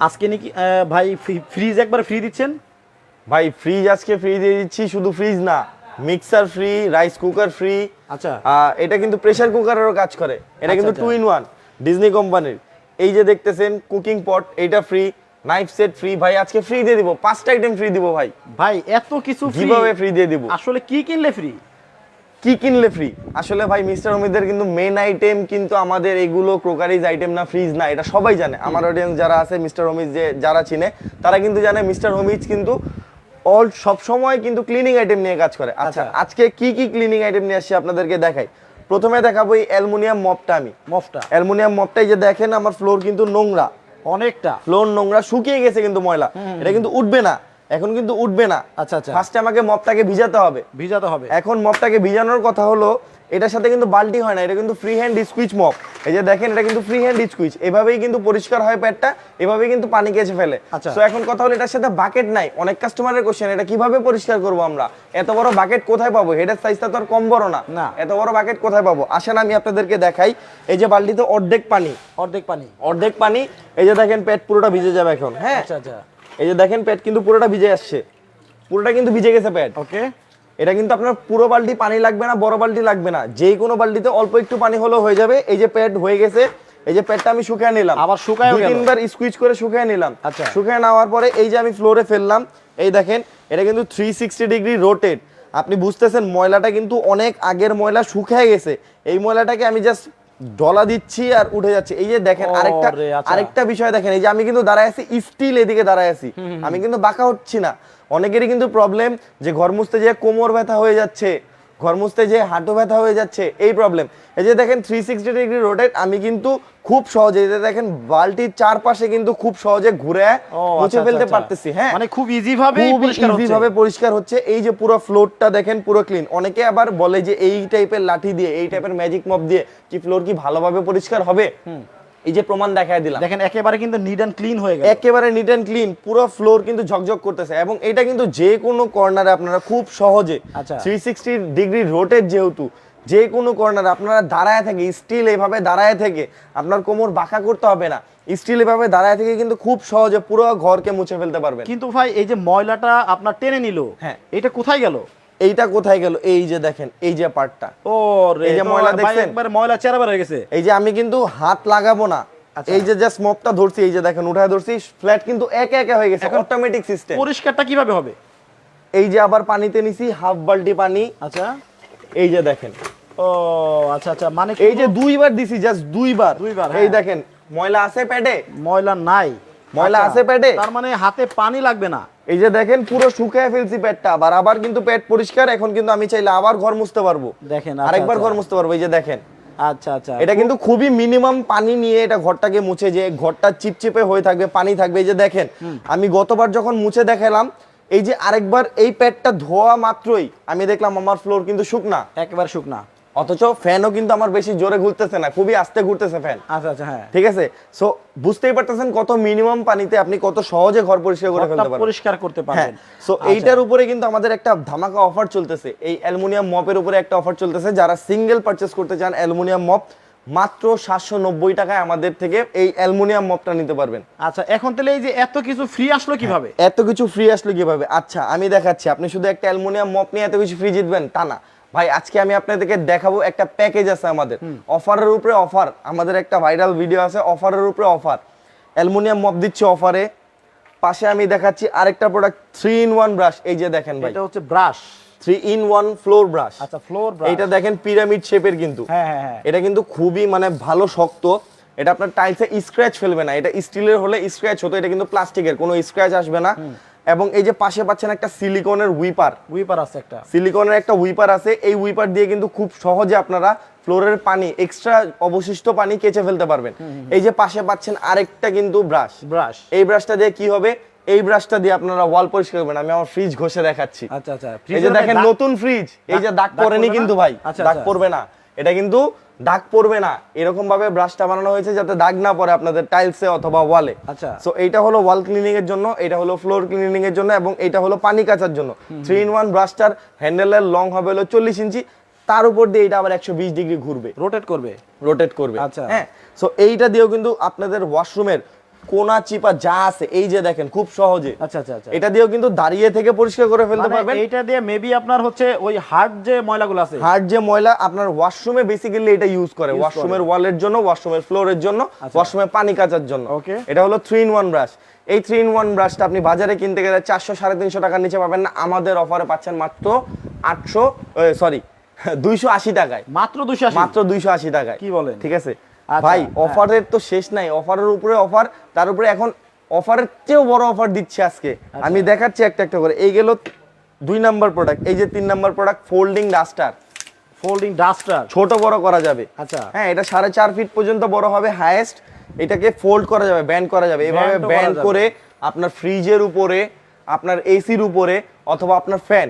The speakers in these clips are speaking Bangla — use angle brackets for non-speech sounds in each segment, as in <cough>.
আজকে নাকি ভাই ফ্রিজ একবার ফ্রি দিচ্ছেন? ভাই ফ্রিজ আজকে ফ্রি দিয়ে দিচ্ছি শুধু ফ্রিজ না mixer free rice cooker free আচ্ছা। এটা কিন্তু প্রেসার কুকারেরও কাজ করে এটা কিন্তু আচ্ছা, টু ইন ওয়ান ডিজনি কোম্পানির এই যে দেখতেছেন কুকিং পট এইটা ফ্রি নাইফ সেট ফ্রি ভাই আজকে ফ্রি দিয়ে দিব পাঁচটা আইটেম ফ্রি দিব ভাই। ভাই এত কিছু ফ্রি ফ্রি দিয়ে দিব। আসলে কি কিনলে ফ্রি কি কিনলে ফ্রি আসলে ভাই মিস্টার অমিতদের কিন্তু মেন আইটেম কিন্তু আমাদের এগুলো ক্রোকারিজ আইটেম না ফ্রিজ না এটা সবাই জানে। আমার অডিয়েন্স যারা আছে মিস্টার অমিত যে যারা চিনে তারা কিন্তু জানে মিস্টার অমিত কিন্তু অল সব সময় কিন্তু ক্লিনিং আইটেম নিয়ে কাজ করে। আচ্ছা আচ্ছা। আজকে কি কি ক্লিনিং আইটেম নিয়ে আসছি আপনাদেরকে দেখাই। প্রথমে দেখাবো এই অ্যালুমিনিয়াম মপটা আমি। মফটা অ্যালুমিনিয়াম মপটাই যে দেখেন আমার ফ্লোর কিন্তু নোংরা। অনেকটা। ফ্লোর নোংরা শুকিয়ে গেছে কিন্তু ময়লা। এটা কিন্তু উঠবে না। এখন কিন্তু উঠবে না। আচ্ছা আচ্ছা। ফার্স্টে আমাকে মপটাকে ভিজাতে হবে। ভিজাতে হবে। এখন মপটাকে ভিজানোর কথা হলো এটার সাথে কিন্তু বালতি হয় না এটা কিন্তু ফ্রি হ্যান্ড স্কুইচ মপ। এই যে দেখেন এটা কিন্তু ফ্রি হ্যান্ড স্কুইচ এভাবেই কিন্তু পরিষ্কার হয় প্যাডটা এভাবেই কিন্তু পানি কেচে ফেলে। আচ্ছা। তো এখন কথা হলো এটার সাথে বাকেট নাই। অনেক কাস্টমারের কোশ্চেন এটা কীভাবে পরিষ্কার করব আমরা? এত বড় বাকেট কোথায় পাবো? হেডের সাইজটা তো আর কম বড় না। না। এত বড় বাকেট কোথায় পাবো? আসেন আমি আপনাদেরকে দেখাই। এই যে বালতিতে অর্ধেক পানি। অর্ধেক পানি। অর্ধেক পানি। এই যে দেখেন পেট পুরোটা ভিজে যাবে এখন। হ্যাঁ? আচ্ছা আচ্ছা। এই যে দেখেন পেট কিন্তু পুরোটা ভিজে আসছে। পুরোটা কিন্তু ভিজে গেছে পেট। ওকে। এটা কিন্তু আপনার পুরো বালতি পানি লাগবে না বড় বালতি লাগবে না। যে কোনো বালতিতে অল্প একটু পানি হলেও হয়ে যাবে। এই যে প্যাড হয়ে গেছে এই যে প্যাডটা আমি শুকিয়ে নিলাম। আবার শুকায়। তিনবার স্কুইজ করে শুকিয়ে নিলাম। আচ্ছা। শুকিয়ে নেওয়ার পরে এই যে আমি ফ্লোরে ফেললাম এই দেখেন এটা কিন্তু থ্রি সিক্সটি ডিগ্রি রোটেট আপনি বুঝতেছেন ময়লাটা কিন্তু অনেক আগের ময়লা শুকিয়ে গেছে। এই ময়লাটাকে আমি জাস্ট ডলা দিচ্ছি আর উঠে যাচ্ছে। এই যে দেখেন আরেকটা আচ্ছা। আরেকটা বিষয় দেখেন এই যে আমি কিন্তু দাঁড়ায় আছি স্টিল এদিকে দাঁড়ায় আছি। আমি কিন্তু বাঁকা হচ্ছি না। অনেকেরই কিন্তু প্রবলেম যে ঘর মুছতে যেয়ে কোমর ব্যথা হয়ে যাচ্ছে। ঘর মুছতে যে হাঁটু ব্যথা হয়ে যাচ্ছে এই প্রবলেম এই যে দেখেন থ্রি সিক্সটি ডিগ্রি রোটেট আমি কিন্তু খুব সহজে দেখেন বালতির চারপাশে কিন্তু খুব সহজে ঘুরে মুছে আচ্ছা, ফেলতে আচ্ছা, পারতেছি হ্যাঁ? মানে খুব ইজি ভাবে ইজি ভাবে পরিষ্কার হচ্ছে। এই যে পুরো ফ্লোরটা দেখেন পুরো ক্লিন অনেকে আবার বলে যে এই টাইপের লাঠি দিয়ে এই টাইপের ম্যাজিক মপ দিয়ে কি ফ্লোর কি ভালোভাবে পরিষ্কার হবে? এই যে প্রমাণ দেখায় দিলাম। দেখেন একেবারে কিন্তু নিড অ্যান্ড ক্লিন হয়ে গেল। একেবারে নিড অ্যান্ড ক্লিন পুরো ফ্লোর কিন্তু ঝকঝক করতেছে এবং এটা কিন্তু যে কোনো কর্নারে আপনারা খুব সহজে। থ্রি সিক্সটি ডিগ্রি রোটেট যেহেতু যে কোনো কর্নারে আপনারা দাঁড়ায় থেকে স্টিল এইভাবে দাঁড়ায় থেকে আপনার কোমর বাঁকা করতে হবে না। স্টিল এভাবে দাঁড়ায় থেকে কিন্তু খুব সহজে পুরো ঘরকে মুছে ফেলতে পারবেন। কিন্তু ভাই এই যে ময়লাটা আপনার টেনে নিল হ্যাঁ। এটা কোথায় গেল? এইটা কোথায় গেল? এই যে দেখেন এই যে পার্টটা ও এই যে ময়লা দেখছেন? একবারে ময়লা চেরা বের হয়ে গেছে। এই যে আমি কিন্তু হাত লাগাবো না। আচ্ছা। এই যে জাস্ট মপটা ধরছি এই যে দেখেন উঠায় ধরছি ফ্ল্যাট কিন্তু একে একে হয়ে গেছে অটোমেটিক সিস্টেম পরিষ্কারটা কীভাবে হবে? এই যে আবার পানিতে নিছি হাফ বালতি পানি। আচ্ছা। এই যে দেখেন। ও আচ্ছা আচ্ছা মানে এই যে দুইবার দিছি জাস্ট দুইবার। দুইবার, এই হ্যাঁ। দেখেন ময়লা আছে প্যাডে? ময়লা নাই। ময়লা আচ্ছা, আছে প্যাডে? তার মানে হাতে পানি লাগবে না। এই যে দেখেন পুরো শুকায় ফেলছি প্যাডটা আবার আবার কিন্তু প্যাড পরিষ্কার এখন কিন্তু আমি চাইলে আবার ঘর মুছতে পারব। দেখেন আচ্ছা, আরেকবার আচ্ছা। ঘর মুছতে পারব এই যে দেখেন। আচ্ছা আচ্ছা। এটা কিন্তু খুবই মিনিমাম পানি নিয়ে এটা ঘরটাকে মুছে যে ঘরটা চিপচিপে হয়ে থাকবে পানি থাকবে। এই যে দেখেন আমি গতবার যখন মুছে দেখালাম এই যে আরেকবার এই প্যাডটা ধোয়া মাত্রই আমি দেখলাম আমার ফ্লোর কিন্তু শুকনা। একেবারে শুকনা। অথচ ফ্যানও কিন্তু আমার বেশি জোরে ঘুরতেছে না খুবই আস্তে ঘুরতেছে ফ্যান। আচ্ছা আচ্ছা হ্যাঁ। ঠিক আছে? সো বুঝতেই পারতেছেন কত মিনিমাম পানিতে আপনি কত সহজে ঘর পরিষ্কার করে ফেলতে পারবেন। পরিষ্কার করতে হ্যাঁ পারবেন। সো আচ্ছা। এইটার উপরে কিন্তু আমাদের একটা ধামাকা অফার চলতেছে। এই অ্যালুমিনিয়াম মপের উপরে একটা অফার চলতেছে। যারা সিঙ্গেল পারচেস করতে চান অ্যালুমিনিয়াম মপ মাত্র সাতশো নব্বই টাকায় আমাদের থেকে এই অ্যালুমিনিয়াম মপটা নিতে পারবেন। আচ্ছা এখন তাহলে এই যে এত কিছু ফ্রি আসলো কীভাবে? এত কিছু ফ্রি আসলো কীভাবে? আচ্ছা আমি দেখাচ্ছি। আপনি শুধু একটা অ্যালুমিনিয়াম মপ নিয়ে এত কিছু ফ্রি জিতবেন তা না। ভাই আজকে আমি আপনাদেরকে দেখাবো একটা প্যাকেজ আছে আমাদের। অফারের উপরে অফার। আমাদের একটা ভাইরাল ভিডিও আছে অফারের উপরে অফার। অ্যালুমিনিয়াম মপ দিচ্ছে অফারে। পাশে আমি দেখাচ্ছি আরেকটা product three in one brush এই যে দেখেন ভাই। এটা হচ্ছে brush three in one floor brush আচ্ছা ফ্লোর ব্রাশ এইটা দেখেন পিরামিড শেপের কিন্তু। হ্যাঁ হ্যাঁ হ্যাঁ। এটা কিন্তু খুবই মানে ভালো শক্ত। এটা আপনার টাইলসে স্ক্র্যাচ ফেলবে না। এটা স্টিলের হলে স্ক্র্যাচ হতো। এটা কিন্তু প্লাস্টিকের কোনো স্ক্র্যাচ আসবে না। এবং এই যে পাশে পাচ্ছেন একটা সিলিকনের উইপার। উইপার আছে একটা। সিলিকনের একটা উইপার আছে এই উইপার দিয়ে কিন্তু খুব সহজে আপনারা ফ্লোরের পানি এক্সট্রা অবশিষ্ট পানি কেচে ফেলতে পারবেন। এই যে পাশে পাচ্ছেন আরেকটা কিন্তু ব্রাশ। ব্রাশ। এই ব্রাশটা দিয়ে কি হবে? এই ব্রাশটা দিয়ে আপনারা ওয়াল পরিষ্কার করবেন। আমি আমার ফ্রিজ ঘষে দেখাচ্ছি। আচ্ছা আচ্ছা। এই যে দেখেন নতুন ফ্রিজ এই যে দাগ পড়েনি কিন্তু ভাই আচ্ছা, দাগ আচ্ছা। পড়বে না। এটা কিন্তু দাগ পড়বে না। এরকম ভাবে ব্রাশটা বানানো হয়েছে যাতে দাগ না পড়ে আপনাদের টাইলসে অথবা ওয়ালে আচ্ছা। সো এইটা হলো ওয়াল ক্লিনিং এর জন্য এটা হলো ফ্লোর ক্লিনিং এর জন্য এবং এটা হলো পানি কাচার জন্য। থ্রি ইন ওয়ান ব্রাশটার হ্যান্ডেলের লং হবে হলো চল্লিশ ইঞ্চি। তার উপর দিয়ে এটা আবার একশো বিশ ডিগ্রি ঘুরবে। রোটেট করবে? রোটেট করবে। আচ্ছা। হ্যাঁ? সো এইটা দিয়েও কিন্তু আপনাদের ওয়াশরুমের কোনা চিপা যা আছে এই যে দেখেন খুব সহজে। আচ্ছা আচ্ছা আচ্ছা। এটা দিয়েও কিন্তু দাঁড়িয়ে থেকে পরিষ্কার করে ফেলতে মানে পারবেন। এইটা দিয়ে মেবি আপনার হচ্ছে ওই হার্ড যে ময়লাগুলো আছে। হার্ড যে ময়লা আপনার ওয়াশরুমে বেসিক্যালি এটা ইউজ করে। ওয়াশরুমের ওয়ালের জন্য ওয়াশরুমের ফ্লোরের জন্য ওয়াশরুমে পানি কাচার জন্য। ওকে এটা হলো থ্রি ইন ওয়ান ব্রাশ এই থ্রি ইন ওয়ান ব্রাশটা আপনি বাজারে কিনতে গেলে চারশো সাড়ে তিনশো টাকার নিচে পাবেন না। আমাদের অফারে পাচ্ছেন মাত্র আটশো সরি <laughs> দুইশো আশি টাকায়। মাত্র দুশো আশি। মাত্র দুইশো আশি টাকায়। কি বলেন? ঠিক আছে? আচ্ছা, ভাই হ্যাঁ। অফারের তো শেষ নাই। অফারের উপরে অফার তার উপরে এখন অফারের চেয়েও বড় অফার দিচ্ছে আজকে। আচ্ছা। আমি দেখাচ্ছি একটা একটা করে। এই গেল দুই নাম্বার প্রোডাক্ট এই যে তিন number product folding duster folding duster ছোট বড় করা যাবে। আচ্ছা। হ্যাঁ এটা সাড়ে চার ফিট পর্যন্ত বড় হবে হাইয়েস্ট এটাকে ফোল্ড করা যাবে ব্যান্ড করা যাবে। এভাবে ব্যান্ড করে আপনার ফ্রিজের উপরে আপনার এসির উপরে অথবা আপনার ফ্যান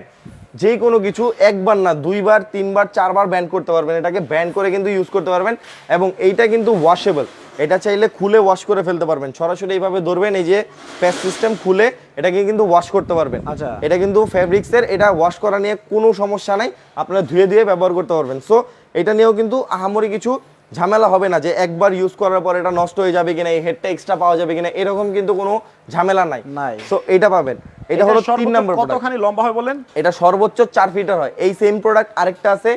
যে কোনো কিছু একবার না দুইবার তিনবার চারবার ব্যান্ড করতে পারবেন। এটাকে ব্যান্ড করে কিন্তু ইউজ করতে পারবেন এবং এইটা কিন্তু ওয়াশেবল এটা চাইলে খুলে ওয়াশ করে ফেলতে পারবেন। সরাসরি এইভাবে ধরবেন এই যে প্যাচ সিস্টেম খুলে এটাকে কিন্তু ওয়াশ করতে পারবেন। আচ্ছা। এটা কিন্তু ফ্যাব্রিক্সের এটা ওয়াশ করা নিয়ে কোনো সমস্যা নাই। আপনারা ধুয়ে ধুয়ে ব্যবহার করতে পারবেন। সো এটা নিয়েও কিন্তু আহামরি কিছু ঝামেলা হবে না যে একবার ইউজ করার পর এটা নষ্ট হয়ে যাবে কিনা এই হেডটা এক্সট্রা পাওয়া যাবে কিনা এরকম কিন্তু কোনো ঝামেলা নাই। নাই। সো এটা পাবেন। এটা হলো তিন নম্বর কতখানি লম্বা হয় বলেন? এটা সর্বোচ্চ চার ফিটার হয়। এই সেম প্রোডাক্ট আরেকটা আছে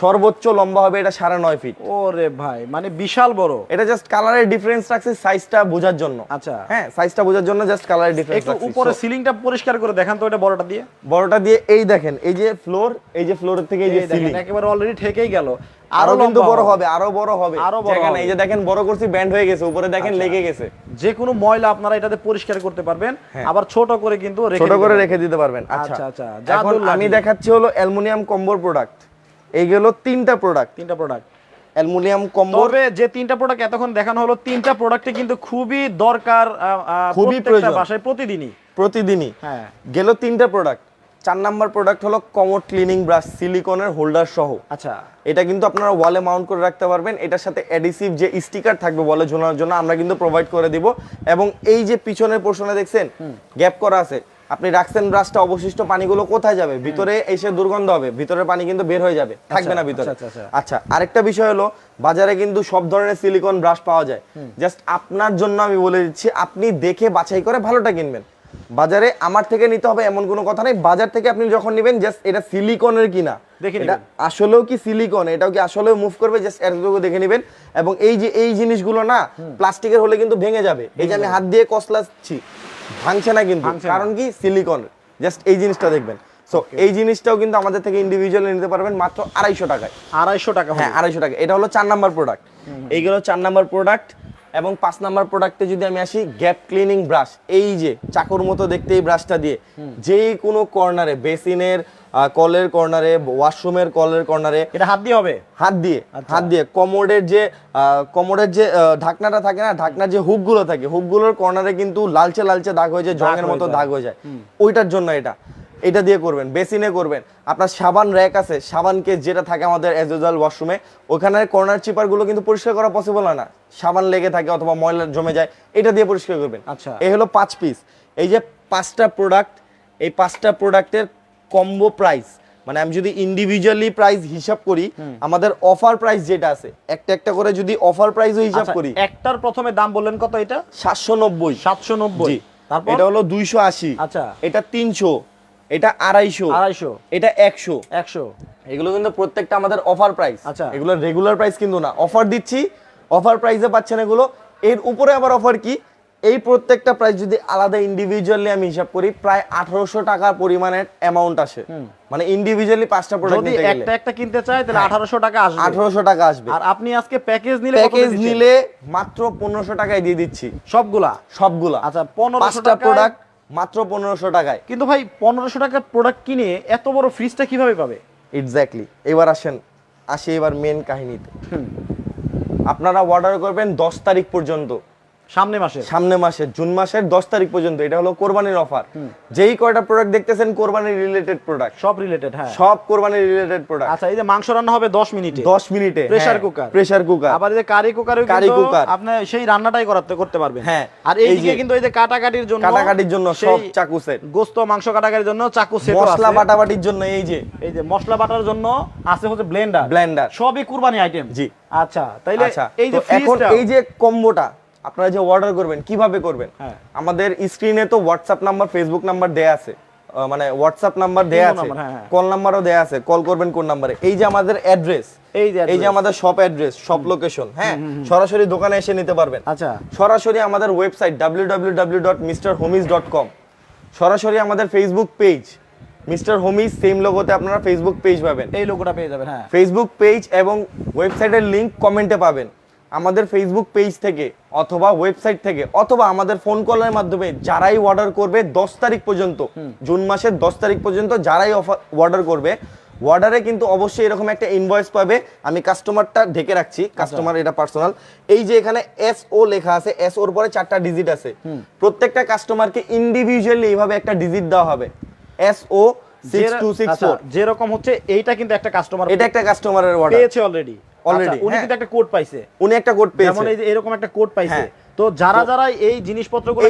সর্বোচ্চ লম্বা হবে এটা সাড়ে নয় ফিট ওরে ভাই মানে বিশাল বড়। এটা জাস্ট কালারের ডিফারেন্স রাখছে সাইজটা বোঝার জন্য। আচ্ছা। হ্যাঁ সাইজটা বোঝার জন্য জাস্ট কালারের ডিফারেন্স একটু উপরে সিলিংটা পরিষ্কার করে দেখান তো এটা বড়টা দিয়ে। বড়টা দিয়ে এই দেখেন এই যে ফ্লোর এই যে ফ্লোরের থেকে এই যে সিলিং একেবারে অলরেডি ঠেকেই গেল। আরও কিন্তু বড় হবে। আরও বড় হবে। আরও বড় হবে। এই যে দেখেন বড় করছি ব্যান্ড হয়ে গেছে উপরে দেখেন আচ্ছা। লেগে গেছে। যে কোনো ময়লা আপনারা এটাতে পরিষ্কার করতে পারবেন আবার ছোট করে কিন্তু হ্যাঁ। ছোট করে রেখে দিতে পারবেন। আচ্ছা, আচ্ছা আচ্ছা। আমি দেখাচ্ছি হলো অ্যালুমিনিয়াম কম্বোর প্রোডাক্ট এই গেল তিনটা প্রোডাক্ট তিনটা প্রোডাক্ট অ্যালুমিনিয়াম কম্বোর তবে যে তিনটা প্রোডাক্ট এতক্ষণ দেখানো হলো তিনটা প্রোডাক্টে কিন্তু খুবই দরকার খুবই প্রয়োজন। বাসায় প্রতিদিনই। প্রতিদিনই। হ্যাঁ। গেল তিনটা প্রোডাক্ট চার নাম্বার প্রোডাক্ট হলো কমোড ক্লিনিং ব্রাশ সিলিকনের হোল্ডার সহ। আচ্ছা। এটা কিন্তু আপনারা ওয়ালে মাউন্ট করে রাখতে পারবেন। এটার সাথে অ্যাডিসিভ যে স্টিকার থাকবে ওয়ালে ঝোলানোর জন্য আমরা কিন্তু প্রোভাইড করে দিব। এবং এই যে পিছনের পোর্শনে দেখছেন গ্যাপ করা আছে। আপনি রাখছেন ব্রাশটা অবশিষ্ট পানিগুলো কোথায় যাবে? ভিতরে এসে দুর্গন্ধ হবে। ভিতরের পানি কিন্তু বের হয়ে যাবে। থাকবে না ভিতরে। আচ্ছা, আচ্ছা, আচ্ছা। আরেকটা বিষয় হলো বাজারে কিন্তু সব ধরনের সিলিকন ব্রাশ পাওয়া যায়। জাস্ট আপনার জন্য আমি বলে দিচ্ছি আপনি দেখে বাছাই করে ভালোটা কিনবেন। বাজারে আমার থেকে নিতে হবে এমন কোনো কথা নেই। বাজার থেকে আপনি যখন নেবেন জাস্ট এটা সিলিকনের কিনা। দেখে এটা আসলেও কি সিলিকন এটাও কি আসলেও মুভ করবে? জাস্ট এতটুকু দেখে নেবেন। এবং এই যে এই জিনিসগুলো না প্লাস্টিকের হলে কিন্তু ভেঙে যাবে। এই যে আমি হাত দিয়ে কসলাচ্ছি ভাঙছে না কিন্তু কারণ কি? সিলিকন জাস্ট এই জিনিসটা দেখবেন। সো এই জিনিসটাও কিন্তু আমাদের থেকে ইন্ডিভিজুয়ালি নিতে পারবেন মাত্র আড়াইশো টাকায়। আড়াইশো টাকা হ্যাঁ হ্যাঁ আড়াইশো টাকা। এটা হলো চার নাম্বার প্রোডাক্ট এইগুলো চার নাম্বার প্রোডাক্ট এবং পাঁচ নাম্বার প্রোডাক্টে যদি আমি আসি গ্যাপ ক্লিনিং ব্রাশ এই যে চাকর মতো দেখতে এই ব্রাশটা দিয়ে যে কোনো কর্নারে বেসিনের কলের কর্নারে ওয়াশরুমের কলের কর্নারে। এটা হাত দিয়ে হবে? হাত দিয়ে আচ্ছা। হাত দিয়ে। কমোডের যে কমোডের যে ঢাকনাটা থাকে না ঢাকনার যে হুকগুলো থাকে হুকগুলোর কর্নারে কিন্তু লালচে লালচে দাগ হয়ে যায় জঙের মতো দাগ হয়ে যায়। ওইটার জন্য এটা। এটা দিয়ে করবেন বেসিনে করবেন। আপনার সাবান র্যাক আছে সাবানকে যেটা থাকে আমাদের ইউজুয়াল ওয়াশরুমে ওখানে কর্নার চিপারগুলো কিন্তু পরিষ্কার করা পসিবল হয় না। সাবান লেগে থাকে অথবা ময়লা জমে যায় এটা দিয়ে পরিষ্কার করবেন। আচ্ছা। এই হলো পাঁচ পিস এই যে পাঁচটা প্রোডাক্ট এই পাঁচটা প্রোডাক্টের কম্বো প্রাইস মানে আমি যদি ইন্ডিভিজুয়ালি প্রাইস হিসাব করি আমাদের অফার প্রাইস যেটা আছে একটা একটা করে যদি অফার প্রাইসও হিসাব আচ্ছা, করি। একটার প্রথমে দাম বললেন কত এটা? সাতশো নব্বই। সাতশো নব্বই। জি। তারপর? এটা হলো দুইশো আশি। আচ্ছা। এটা তিনশো এটা আড়াইশো আড়াইশো। এটা একশো। একশো। এগুলো কিন্তু প্রত্যেকটা আমাদের অফার প্রাইস আচ্ছা। এগুলো রেগুলার প্রাইস কিন্তু না। অফার দিচ্ছি অফার প্রাইসে পাচ্ছেন এগুলো। এর উপরে আবার অফার কি? এই প্রত্যেকটা প্রাইস যদি আলাদা ইন্ডিভিজুয়ালি আমি হিসাব করি প্রায় আঠারোশো টাকার পরিমাণের অ্যামাউন্ট আসে। মানে ইন্ডিভিজুয়ালি পাঁচটা প্রোডাক্ট যদি একটা একটা কিনতে চাই তাহলে আঠারোশো টাকা আসবে। আঠারোশো টাকা আসবে। আর আপনি আজকে প্যাকেজ নিলে প্যাকেজ নিলে মাত্র পনেরোশো টাকায় দিয়ে দিচ্ছি। সবগুলা? সবগুলা। আচ্ছা, 1500 পাঁচটা টাকায়- প্রোডাক্ট মাত্র পনেরোশো টাকায়। কিন্তু ভাই পনেরোশো টাকার প্রোডাক্ট কিনে এত বড় ফ্রিজটা কীভাবে পাবে? এক্স্যাক্টলি এবার আসেন আসি এবার মেন কাহিনীতে। আপনারা অর্ডার করবেন দশ তারিখ পর্যন্ত। সামনে মাসে সামনে মাসের জুন মাসের দশ তারিখ পর্যন্ত। এটা হলো কোরবানির অফার যেই কয়টা প্রোডাক্ট দেখতেছেন কোরবানির রিলেটেড প্রোডাক্ট সব রিলেটেড হ্যাঁ। সব কোরবানির রিলেটেড প্রোডাক্ট আচ্ছা এই যে মাংস রান্না হবে দশ মিনিটে। দশ মিনিটে Pressure cooker। প্রেসার কুকার আবার এই যে কারি কুকারে কারি cooker। আপনি সেই রান্নাটাই করাতে করতে পারবেন। হ্যাঁ, আর এই যে- কিন্তু এই যে কাটাকাটির জন্য কাটাকাটির জন্য সব চাকু সেট গোস্ত মাংস কাটাকাটির জন্য চাকু সেট মশলা বাটাবাটির জন্য এই যে। এই যে মশলা বাটার জন্য আছে হচ্ছে ব্লেন্ডার ব্লেন্ডার সবই কুরবানি আইটেম জি। আচ্ছা তাইলে আচ্ছা এই যে এখন এই যে কম্বোটা আপনারা যে অর্ডার করবেন কীভাবে করবেন? হ্যাঁ। আমাদের স্ক্রিনে তো হোয়াটসঅ্যাপ নাম্বার ফেসবুক নাম্বার দেয়া আছে। মানে হোয়াটসঅ্যাপ নাম্বার দেয়া আছে। হ্যাঁ, হ্যাঁ। কল নাম্বারও দেয়া আছে। কল করবেন কোন নাম্বারে এই যে আমাদের অ্যাড্রেস এই যে। আমাদের শপ অ্যাড্রেস শপ লোকেশন হ্যাঁ? সরাসরি দোকানে এসে নিতে পারবেন। আচ্ছা। সরাসরি আমাদের ওয়েবসাইট www.mrhomies.com সরাসরি আমাদের Facebook page mister Homies same লোগোতে আপনারা ফেসবুক পেজ পাবেন। এই লোকটা পেয়ে যাবেন হ্যাঁ। ফেসবুক পেজ এবং ওয়েবসাইটের লিংক কমেন্টে পাবেন। আমাদের ফেসবুক পেজ থেকে অথবা ওয়েবসাইট থেকে অথবা আমাদের ফোন কলের মাধ্যমে যারাই অর্ডার করবে দশ তারিখ পর্যন্ত জুন মাসের দশ তারিখ পর্যন্ত যারাই অর্ডার করবে অর্ডারে কিন্তু অবশ্যই এরকম একটা ইনভয়েস পাবে। আমি কাস্টমারটা ঢেকে রাখছি কাস্টমার এটা পার্সোনাল এই যে এখানে এস ও লেখা আছে এস ওর পরে চারটা ডিজিট আছে। প্রত্যেকটা কাস্টমারকে ইন্ডিভিজুয়ালি এইভাবে একটা ডিজিট দেওয়া হবে। এস ও আচ্ছা, যেরকম হচ্ছে এইটা কিন্তু একটা কাস্টমার এটা একটা কাস্টমারের অর্ডার পেয়েছে অলরেডি Already, উনি হ্যাঁ। কিন্তু একটা কোড পাইছে। উনি একটা কোড যেমন এই এরকম একটা কোড পাইছে। হ্যাঁ। তো যারা যারা এই জিনিসপত্রগুলো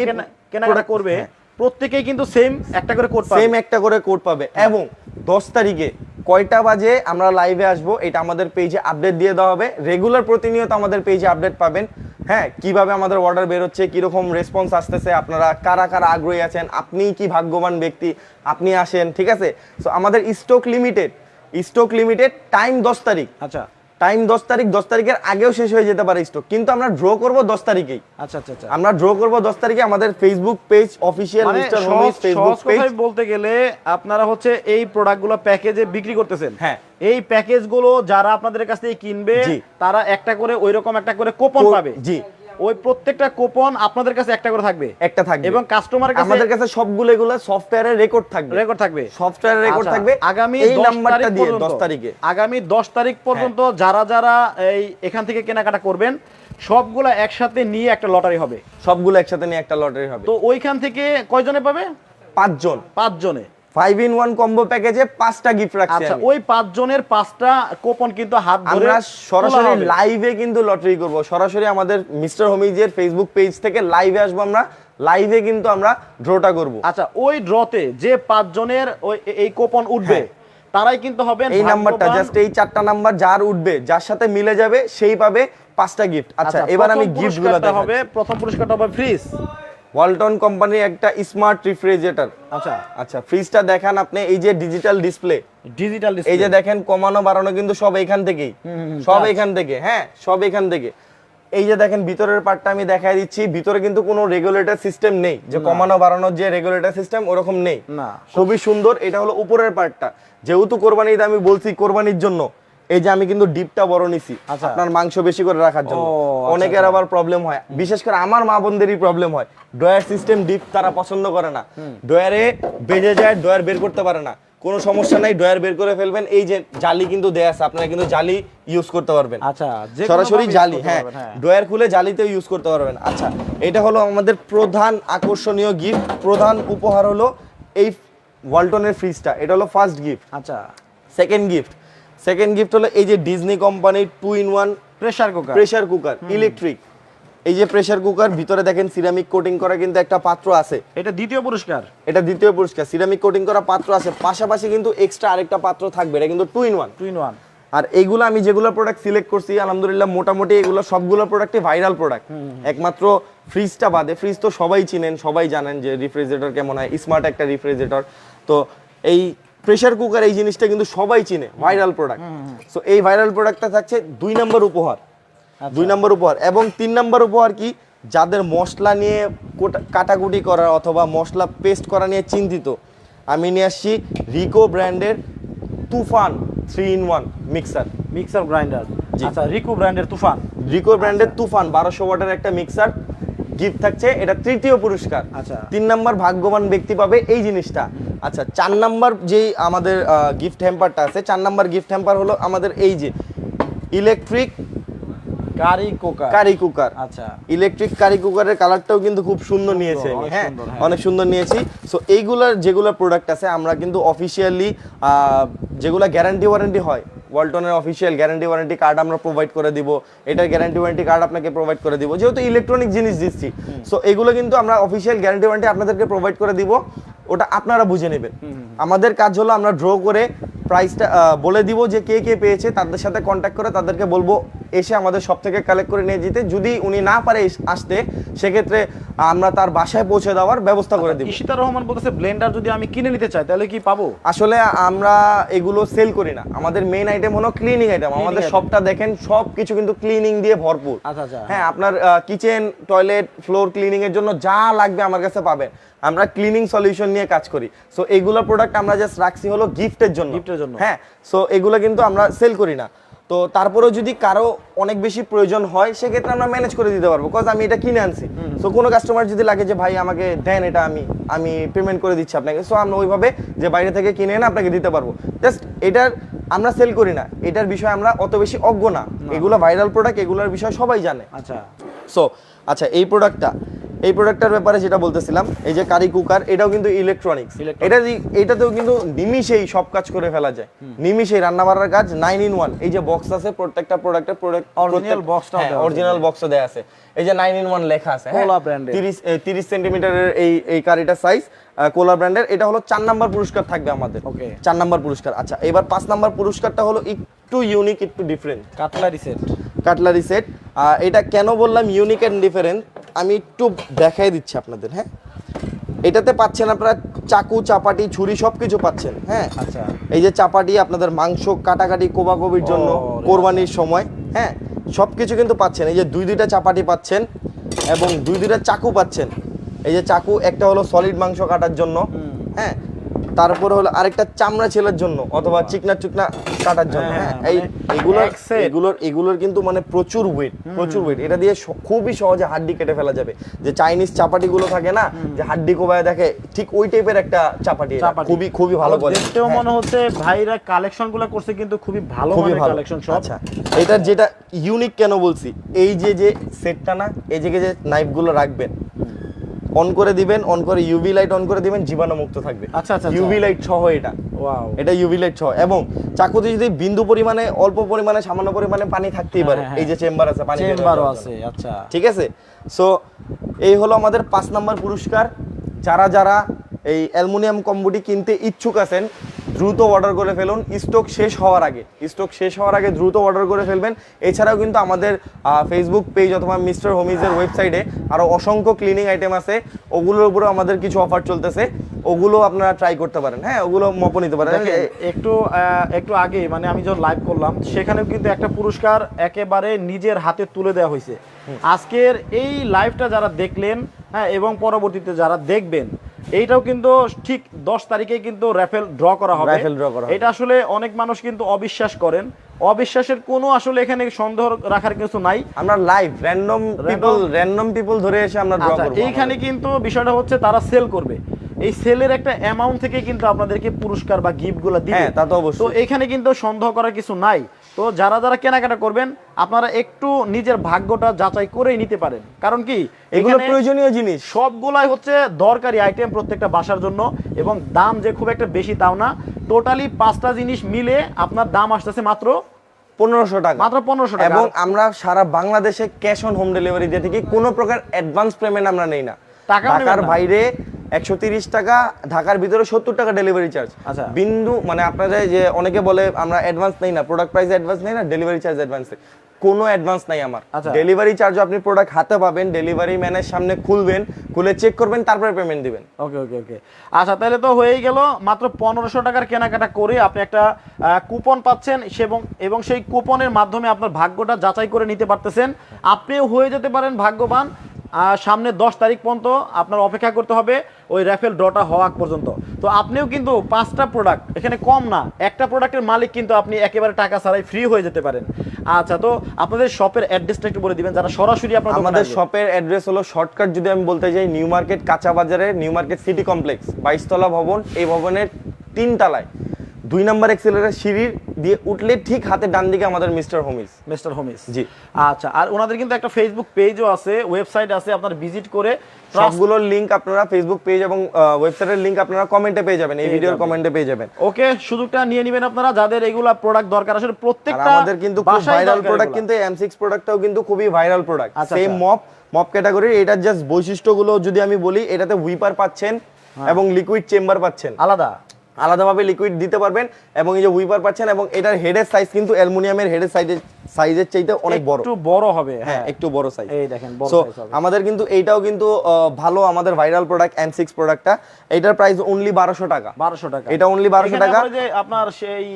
কেনাকাটা করবে হ্যাঁ। প্রত্যেকেই কিন্তু সেম একটা করে কোড পাবে। সেম একটা করে কোড পাবে। এবং দশ তারিখে কয়টা বাজে আমরা লাইভে আসব এটা আমাদের পেজে আপডেট দিয়ে দেওয়া হবে। রেগুলার প্রতিনিয়ত আমাদের পেজে আপডেট পাবেন। হ্যাঁ কীভাবে আমাদের অর্ডার বেরোচ্ছে কীরকম রেসপন্স আসতেছে আপনারা কারা কারা আগ্রহী আছেন আপনি কি ভাগ্যবান ব্যক্তি আপনি আসেন ঠিক আছে? সো আমাদের stock limited stock limited time দশ তারিখ। আচ্ছা। টাইম দশ তারিখ দশ তারিখের আগেও শেষ হয়ে যেতে পারে স্টক কিন্তু আমরা ড্র করব দশ তারিখেই। আচ্ছা আচ্ছা আচ্ছা। আমরা ড্র করব দশ তারিখে আমাদের Facebook page official mister Homies Facebook page বলতে গেলে আপনারা হচ্ছে এই প্রোডাক্টগুলো প্যাকেজে বিক্রি করতেছেন। হ্যাঁ। এই প্যাকেজগুলো যারা আপনাদের কাছ থেকে কিনবে তারা একটা করে ওইরকম একটা করে কুপন পাবে। জি। ওই প্রত্যেকটা কুপন আপনাদের কাছে একটা করে থাকবে। একটা থাকবে। এবং কাস্টমার কাছে আমাদের কাছে সবগুলো এগুলো সফটওয়্যারে রেকর্ড থাকবে। রেকর্ড থাকবে। সফটওয়্যারে রেকর্ড আচ্ছা, থাকবে। আগামী এই 10 নাম্বারটা দিয়ে পর্যন্ত- 10 তারিখে। আগামী 10 তারিখ পর্যন্ত যারা যারা এই এখান থেকে কেনাকাটা করবেন সবগুলা একসাথে নিয়ে একটা লটারি হবে। সবগুলো একসাথে নিয়ে একটা লটারি হবে। তো ওইখান থেকে কয়জনে পাবে? পাঁচজন। পাঁচ জনে ফাইভ ইন ওয়ান কম্বো প্যাকেজে পাঁচটা গিফট রাখছি আচ্ছা ওই পাঁচ জনের পাঁচটা কুপন কিন্তু হাত ধরে আমরা সরাসরি লাইভে কিন্তু লটারি করব। সরাসরি আমাদের মিস্টার হোমিজের ফেসবুক পেজ থেকে লাইভে আসব আমরা। লাইভে কিন্তু আমরা ড্রটা করব। আচ্ছা ওই ড্রতে যে পাঁচ জনের ওই এই কুপন উঠবে হ্যাঁ। তারাই কিন্তু হবেন এই নাম্বারটা জাস্ট এই চারটা নাম্বার যার উঠবে যার সাথে মিলে যাবে সেই পাবে পাঁচটা গিফট আচ্ছা এবার আমি গিফটগুলো হবে প্রথম পুরস্কারটা হবে ফ্রিজ ওয়ালটন কোম্পানির একটা স্মার্ট রেফ্রিজারেটর আচ্ছা। আচ্ছা ফ্রিজটা দেখান আপনি এই যে ডিজিটাল ডিসপ্লে ডিজিটাল এই যে দেখেন কমানো বাড়ানো কিন্তু সব এখান থেকেই। সব এখান থেকে হ্যাঁ সব এখান থেকে। এই যে দেখেন ভিতরের পার্টটা আমি দেখাই দিচ্ছি ভিতরে কিন্তু কোনো রেগুলেটর সিস্টেম নেই। যে কমানো বাড়ানোর যে রেগুলেটর সিস্টেম ওরকম নেই। না। খুবই সুন্দর এটা হলো উপরের পার্টটা যেহেতু কোরবানি ঈদ আমি বলছি কোরবানির জন্য। এই যে আমি কিন্তু ডিপটা বড় নিছি আচ্ছা। আপনার মাংস বেশি করে রাখার জন্য। আচ্ছা, অনেকের আবার প্রবলেম হয়। বিশেষ করে আমার মা বোনদেরই প্রবলেম হয়। ডয়ার সিস্টেম ডিপ তারা পছন্দ করে না। ডয়ারে বেজে যায় ডয়ার বের করতে পারে না। কোনো সমস্যা নাই ডয়ার বের করে ফেলবেন। এই যে জালি কিন্তু দেয়া আছে আপনারা কিন্তু জালি ইউজ করতে পারবেন। আচ্ছা সরাসরি জালি হ্যাঁ হ্যাঁ। ডয়ার খুলে জালিতেও ইউজ করতে পারবেন। আচ্ছা এটা হলো আমাদের প্রধান আকর্ষণীয় গিফট প্রধান উপহার হলো এই ওয়ালটনের ফ্রিজটা এটা হলো ফার্স্ট গিফট আচ্ছা। সেকেন্ড গিফট সেকেন্ড গিফট হলো এই যে ডিজনি কোম্পানির two in one pressure cooker pressure cooker electric এই যে প্রেসার কুকার ভিতরে দেখেন সিরামিক কোটিং করা কিন্তু একটা পাত্র আছে। এটা দ্বিতীয় পুরস্কার। এটা দ্বিতীয় পুরস্কার সিরামিক কোটিং করা পাত্র আছে। পাশাপাশি কিন্তু এক্সট্রা আরেকটা পাত্র থাকবে এটা কিন্তু two in one two in one আর এইগুলো আমি যেগুলো প্রোডাক্ট সিলেক্ট করছি আলহামদুলিল্লাহ মোটামুটি এগুলো সবগুলো প্রোডাক্টই ভাইরাল প্রোডাক্ট একমাত্র ফ্রিজটা বাদে ফ্রিজ তো সবাই চিনেন সবাই জানেন যে রিফ্রিজারেটর কেমন হয় স্মার্ট একটা রিফ্রিজারেটর তো এই প্রেসার কুকার এই জিনিসটা কিন্তু সবাই চিনে ভাইরাল প্রোডাক্ট সো এই ভাইরাল প্রোডাক্টটা থাকছে দুই নম্বর উপহার। দুই নম্বর উপহার। এবং তিন নম্বর উপহার কি? যাদের মশলা নিয়ে কোটা- কাটাকুটি করা অথবা মশলা পেস্ট করা নিয়ে চিন্তিত আমি নিয়ে আসছি রিকো ব্র্যান্ডের Toofan three in one mixer mixer grinder. আচ্ছা রিকু ব্র্যান্ডের তুফান। রিকো ব্র্যান্ডের তুফান বারোশো ওয়াটের একটা মিক্সার গিফট থাকছে এটা তৃতীয় পুরস্কার আচ্ছা। তিন নাম্বার ভাগ্যবান ব্যক্তি পাবে এই জিনিসটা আচ্ছা চার নাম্বার যেই আমাদের গিফট হ্যাম্পারটা আছে চার নাম্বার গিফট হ্যাম্পার হলো আমাদের এই যে electric curry cooker. Curry cooker. আচ্ছা। ইলেকট্রিক কারি কুকারের কালারটাও কিন্তু খুব সুন্দর নিয়েছে। হ্যাঁ হ্যাঁ। অনেক সুন্দর নিয়েছি। সো এইগুলার যেগুলো প্রোডাক্ট আছে আমরা কিন্তু অফিসিয়ালি যেগুলো গ্যারান্টি ওয়ারেন্টি হয় ওয়ালটনের অফিসিয়াল গ্যারান্টি ওয়ারেন্টি কার্ড আমরা প্রোভাইড করে দিব। এটার গ্যারান্টি ওয়ারেন্টি কার্ড আপনাকে প্রোভাইড করে দিব। যেহেতু ইলেকট্রনিক জিনিস দিচ্ছি সো এগুলো কিন্তু আমরা অফিসিয়াল গ্যারান্টি ওয়ারেন্টি আপনাদেরকে প্রোভাইড করে দিব। ওটা আপনারা বুঝে নেবেন। আমাদের কাজ হলো আমরা ড্র করে প্রাইসটা বলে দিব যে কে কে পেয়েছে তাদের সাথে কন্ট্যাক্ট করে তাদেরকে বলব এসে আমাদের সব থেকে কালেক্ট করে নিয়ে যেতে। যদি উনি না পারে আসতে সেক্ষেত্রে আমরা তার বাসায় পৌঁছে দেওয়ার ব্যবস্থা করে দিব। ইশিতা রহমান বলতেছে ব্লেন্ডার যদি আমি কিনে নিতে চাই তাহলে কি পাবো? আসলে আমরা এগুলো সেল করি না। আমাদের মেইন আইটেম হলো ক্লিনিং আইটেম আমাদের সবটা দেখেন সব কিছু কিন্তু ক্লিনিং দিয়ে ভরপুর। আচ্ছা, আচ্ছা। হ্যাঁ। আপনার কিচেন টয়লেট ফ্লোর ক্লিনিং এর জন্য যা লাগবে আমার কাছে পাবেন। আমরা ক্লিনিং সলিউশন নিয়ে কাজ করি। সো এগুলো প্রোডাক্ট আমরা জাস্ট রাখছি হলো গিফটের জন্য। Gift-এর জন্য। হ্যাঁ সো এগুলো কিন্তু আমরা সেল করি না। তো তারপরেও যদি কারও অনেক বেশি প্রয়োজন হয় সেক্ষেত্রে আমরা ম্যানেজ করে দিতে পারব বিকজ আমি এটা কিনে আনছি। সো কোনো কাস্টমার যদি লাগে যে ভাই আমাকে দেন এটা আমি আমি পেমেন্ট করে দিচ্ছি আপনাকে। সো আমরা ওইভাবে যে বাইরে থেকে কিনে এনে আপনাকে দিতে পারব। জাস্ট এটার আমরা সেল করি না। এটার বিষয়ে আমরা অত বেশি অজ্ঞ না। এগুলো ভাইরাল প্রোডাক্ট এগুলোর বিষয়ে সবাই জানে। আচ্ছা। সো আচ্ছা এই প্রোডাক্টটা এই প্রোডাক্টটার ব্যাপারে যেটা বলতেছিলাম এই যে কারি কুকার এটাও কিন্তু ইলেকট্রনিক্স এটা এটাতেও কিন্তু নিমিষেই সব কাজ করে ফেলা যায়। নিমিষেই রান্না বাড়ার কাজ নাইন ইন ওয়ান এই যে বক্স আছে প্রত্যেকটা প্রোডাক্টের প্রোডাক্ট দেওয়া আছে। অরিজিনাল বক্সও দেয়া আছে। এই যে নাইন ইন ওয়ান লেখা আছে হ্যাঁ? Kola brand এর। 30 এ, 30 সেন্টিমিটারের এই এই কারিটার সাইজ কোলা ব্র্যান্ডের এটা হলো চার নাম্বার পুরস্কার থাকবে আমাদের. চার নাম্বার পুরস্কার। আচ্ছা এবার পাঁচ নাম্বার পুরস্কারটা হলো একটু ইউনিক একটু different cutlery set cutlery set এটা কেন বললাম ইউনিক অ্যান্ড ডিফারেন্ট আমি একটু দেখাই দিচ্ছি আপনাদের হ্যাঁ? এটাতে পাচ্ছেন আপনারা চাকু চাপাটি ছুরি সব কিছু পাচ্ছেন হ্যাঁ? আচ্ছা। এই যে চাপাটি আপনাদের মাংস কাটাকাটি কোবাকবির জন্য কোরবানির সময় হ্যাঁ? সব কিছু কিন্তু পাচ্ছেন। এই যে দুই দুইটা চাপাটি পাচ্ছেন এবং দুই দুইটা চাকু পাচ্ছেন। এই যে চাকু একটা হলো সলিড মাংস কাটার জন্য হ্যাঁ? তারপর হলো আরেকটা চামড়া ছেলের জন্য অথবা চিকনা চুকনা কাটার জন্য। হ্যাঁ, হ্যাঁ হ্যাঁ, এই মানে এগুলোর এগুলোর এগুলোর কিন্তু মানে প্রচুর ওয়েট প্রচুর ওয়েট এটা দিয়ে খুবই সহজে হাড্ডি কেটে ফেলা যাবে। যে চাইনিজ চাপাটি গুলো থাকে না যে হাড্ডি কোবায় দেখে ঠিক ওই টাইপের একটা চাপাটি। খুবই খুবই ভালো করে দেখতেও মনে হচ্ছে ভাইরা কালেকশনগুলো করছে কিন্তু খুবই ভালো খুবই ভালো। কালেকশন সব। আচ্ছা এটার যেটা ইউনিক কেন বলছি? এই যে যে সেটটা না এই যে যে নাইফগুলো রাখবেন অন করে দিবেন অন করে ইউভি লাইট অন করে দিবেন জীবাণু মুক্ত থাকবে। আচ্ছা, আচ্ছা। ইউভি লাইট সহ এটা। ওয়াও এটা ইউভি লাইট সহ এবং চাকুতে যদি বিন্দু পরিমাণে অল্প পরিমাণে সামান্য পরিমাণে পানি থাকতেই পারে হ্যাঁ, হ্যাঁ। এই যে চেম্বার আছে পানি চেম্বারও আছে আচ্ছা। ঠিক আছে? সো এই হলো আমাদের পাঁচ নাম্বার পুরস্কার। যারা যারা এই অ্যালুমিনিয়াম কম্বুটি কিনতে ইচ্ছুক আছেন দ্রুত অর্ডার করে ফেলুন। স্টক শেষ হওয়ার আগে স্টক শেষ হওয়ার আগে দ্রুত অর্ডার করে ফেলবেন। এছাড়াও কিন্তু আমাদের ফেসবুক পেজ অথবা মিস্টার হোমিজের ওয়েবসাইটে আরও অসংখ্য ক্লিনিং আইটেম আছে। ওগুলোর উপরেও আমাদের কিছু অফার চলতেছে। ওগুলো আপনারা ট্রাই করতে পারেন। হ্যাঁ ওগুলো মপ নিতে পারেন। একটু একটু আগে মানে আমি যখন লাইভ করলাম সেখানেও কিন্তু একটা পুরস্কার একেবারে নিজের হাতে তুলে দেওয়া হয়েছে। আজকের এই লাইভটা যারা দেখলেন হ্যাঁ এবং পরবর্তীতে যারা দেখবেন এইটাও কিন্তু ঠিক দশ তারিখে কিন্তু র্যাফেল ড্র করা হবে। র্যাফেল ড্র করা এটা আসলে অনেক মানুষ কিন্তু অবিশ্বাস করেন। অবিশ্বাসের কোনো আসলে এখানে সন্দেহ রাখার কিছু নাই। আমরা live random people random people ধরে এসে আমরা ড্র আচ্ছা করব এইখানে কিন্তু বিষয়টা হচ্ছে তারা সেল করবে। এই সেলের একটা অ্যামাউন্ট থেকে কিন্তু আপনাদেরকে পুরস্কার বা গিফটগুলো দিবে। হ্যাঁ, তা তো অবশ্যই। তো এখানে কিন্তু সন্দেহ করার কিছু নাই। তো যারা যারা কেনাকাটা করবেন আপনারা একটু নিজের ভাগ্যটা যাচাই করেই নিতে পারেন। কারণ কি এগুলো প্রয়োজনীয় জিনিস। সবগুলাই হচ্ছে দরকারি আইটেম প্রত্যেকটা বাসার জন্য এবং দাম যে খুব একটা বেশি তাও না। টোটালি পাঁচটা জিনিস মিলে আপনার দাম আসতেছে মাত্র পনেরোশো টাকা। মাত্র পনেরোশো টাকা। এবং আমরা সারা বাংলাদেশে ক্যাশ অন হোম ডেলিভারি দিয়ে থাকি কোনো প্রকার অ্যাডভান্স পেমেন্ট আমরা নেই না। না? বাইরে একশো তিরিশ টাকা ঢাকার ভিতরে সত্তর টাকা ডেলিভারি চার্জ আচ্ছা। বিন্দু মানে আপনারা যে অনেকে বলে আমরা অ্যাডভান্স নেই না প্রোডাক্ট প্রাইস অ্যাডভান্স নেই না ডেলিভারি চার্জ অ্যাডভান্স কোনো অ্যাডভান্স নাই আমার। আচ্ছা। ডেলিভারি চার্জ আপনি প্রোডাক্ট হাতে পাবেন ডেলিভারি ম্যানের সামনে খুলবেন খুলে চেক করবেন তারপরে পেমেন্ট দিবেন। ওকে ওকে ওকে আচ্ছা তাহলে তো হয়েই গেল মাত্র পনেরোশো টাকার কেনাকাটা করে আপনি একটা কুপন পাচ্ছেন এবং এবং সেই কুপনের মাধ্যমে আপনার ভাগ্যটা যাচাই করে নিতে পারতেছেন। আপনিও হয়ে যেতে পারেন ভাগ্যবান। সামনে দশ তারিখ পর্যন্ত আপনার অপেক্ষা করতে হবে ওই র্যাফেল ড্রটা হওয়া পর্যন্ত। তো আপনিও কিন্তু পাঁচটা প্রোডাক্ট এখানে কম না একটা প্রোডাক্টের মালিক কিন্তু আপনি একেবারে টাকা ছাড়াই ফ্রি হয়ে যেতে পারেন। আচ্ছা তো আপনাদের শপের অ্যাড্রেসটা একটু বলে দিবেন যারা সরাসরি আপনার আমাদের শপের অ্যাড্রেস হলো শর্টকাট যদি আমি বলতে যাই নিউ মার্কেট কাঁচা বাজারে নিউ মার্কেট সিটি কমপ্লেক্স বাইশতলা ভবন এই ভবনের তিন তলায় দুই নাম্বার এক্সেলের সিঁড়ির দিয়ে উঠলে ঠিক হাতে ডান দিকে আমাদের মিস্টার হোমিস। মিস্টার হোমিস। জি। আচ্ছা আর ওনাদের কিন্তু একটা ফেসবুক পেজও আছে ওয়েবসাইট আছে আপনারা ভিজিট করে সবগুলোর লিংক আপনারা ফেসবুক পেজ এবং ওয়েবসাইটের লিংক আপনারা কমেন্টে পেয়ে যাবেন এই ভিডিওর কমেন্টে পেয়ে যাবেন। ওকে সুযোগটা নিয়ে নেবেন আপনারা যাদের এগুলা প্রোডাক্ট দরকার আসলে প্রত্যেকটা আমাদের কিন্তু খুব ভাইরাল প্রোডাক্ট কিন্তু এম সিক্স প্রোডাক্টটাও কিন্তু খুবই viral product same. Mop mop ক্যাটাগরির এটার জাস্ট বৈশিষ্ট্যগুলো যদি আমি বলি এটাতে হুইপার পাচ্ছেন এবং লিকুইড চেম্বার পাচ্ছেন। আলাদা? আলাদাভাবে লিকুইড দিতে পারবেন এবং এই যে উইপার পাচ্ছেন এবং এটার হেডের সাইজ কিন্তু অ্যালুমিনিয়ামের হেডের সাইজের সাইজের চাইতে অনেক বড়। একটু বড় হবে হ্যাঁ হ্যাঁ। একটু বড় সাইজ এই দেখেন বড় সো size হবে। আমাদের কিন্তু এইটাও কিন্তু ভালো আমাদের ভাইরাল প্রোডাক্ট এম সিক্স প্রোডাক্টটা এটার প্রাইস অনলি বারোশো টাকা। বারোশো টাকা। এটা অনলি 1200 টাকা। যে আপনার সেই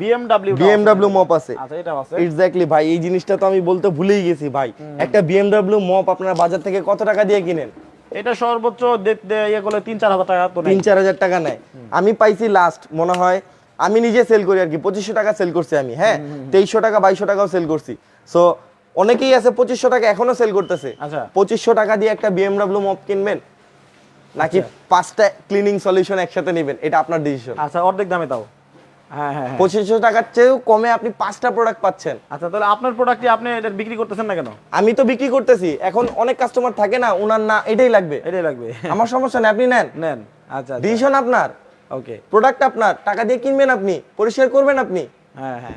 বিএমডব্লিউ বিএমডব্লিউ মপ আছে। আচ্ছা এটা আছে। এক্স্যাক্টলি ভাই এই জিনিসটা তো আমি বলতে ভুলেই গেছি ভাই। একটা বিএমডব্লিউ মপ আপনার বাজার থেকে কত টাকা দিয়ে কিনেন? এটা সর্বোচ্চ ইয়ে করলে তিন চার হাজার টাকা তো তিন চার হাজার টাকা নেয় আমি পাইছি লাস্ট মনে হয় আমি নিজে সেল করি আর কি পঁচিশশো টাকা সেল করছি আমি হ্যাঁ? তেইশশো টাকা বাইশশো টাকাও সেল করছি। সো অনেকেই আছে পঁচিশশো টাকা এখনও সেল করতেছে। আচ্ছা। পঁচিশশো টাকা দিয়ে একটা বিএমডব্লিউ মপ কিনবেন নাকি পাঁচটা ক্লিনিং সলিউশন একসাথে নেবেন এটা আপনার ডিসিশন আচ্ছা অর্ধেক দামে তাও। পঁচিশশো টাকার চেয়েও কমে আপনি পাঁচটা প্রোডাক্ট পাচ্ছেন। আচ্ছা তাহলে আপনার প্রোডাক্টটি আপনি এটা বিক্রি করতেছেন না কেন? আমি তো বিক্রি করতেছি। এখন অনেক কাস্টমার থাকে না ওনার না এটাই লাগবে। এটাই লাগবে। আমার সমস্যা নেই আপনি নেন। নেন আচ্ছা ডিসিশন আপনার। ওকে প্রোডাক্ট আপনার টাকা দিয়ে কিনবেন আপনি পরিষ্কার করবেন আপনি। হ্যাঁ হ্যাঁ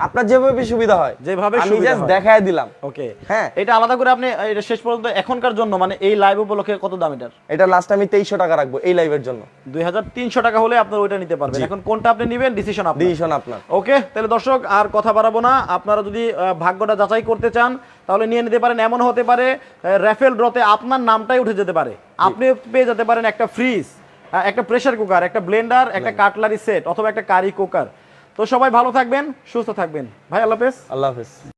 আপনার যেভাবে সুবিধা হয়। যেভাবে আমি জাস্ট হয়। দেখায় দিলাম। ওকে হ্যাঁ। এটা আলাদা করে আপনি এটা শেষ পর্যন্ত এখনকার জন্য মানে এই লাইভ উপলক্ষে কত দাম এটার? এটা লাস্ট আমি তেইশশো টাকা রাখব এই লাইভের জন্য। দুই হাজার তিনশো টাকা হলে আপনার ওইটা নিতে পারবেন। এখন কোনটা আপনি নেবেন? ডিসিশন আপনার। ডিসিশন আপনার। ওকে তাহলে দর্শক আর কথা বাড়াবো না। আপনারা যদি ভাগ্যটা যাচাই করতে চান তাহলে নিয়ে নিতে পারেন। এমন হতে পারে র্যাফেল ড্রতে আপনার নামটাই উঠে যেতে পারে। আপনি পেয়ে যেতে পারেন একটা ফ্রিজ একটা প্রেসার কুকার একটা ব্লেন্ডার একটা কাটলারি সেট অথবা একটা কারি কুকার তো সবাই ভালো থাকবেন সুস্থ থাকবেন। ভাই আল্লাহ হাফেজ। আল্লাহ হাফেজ।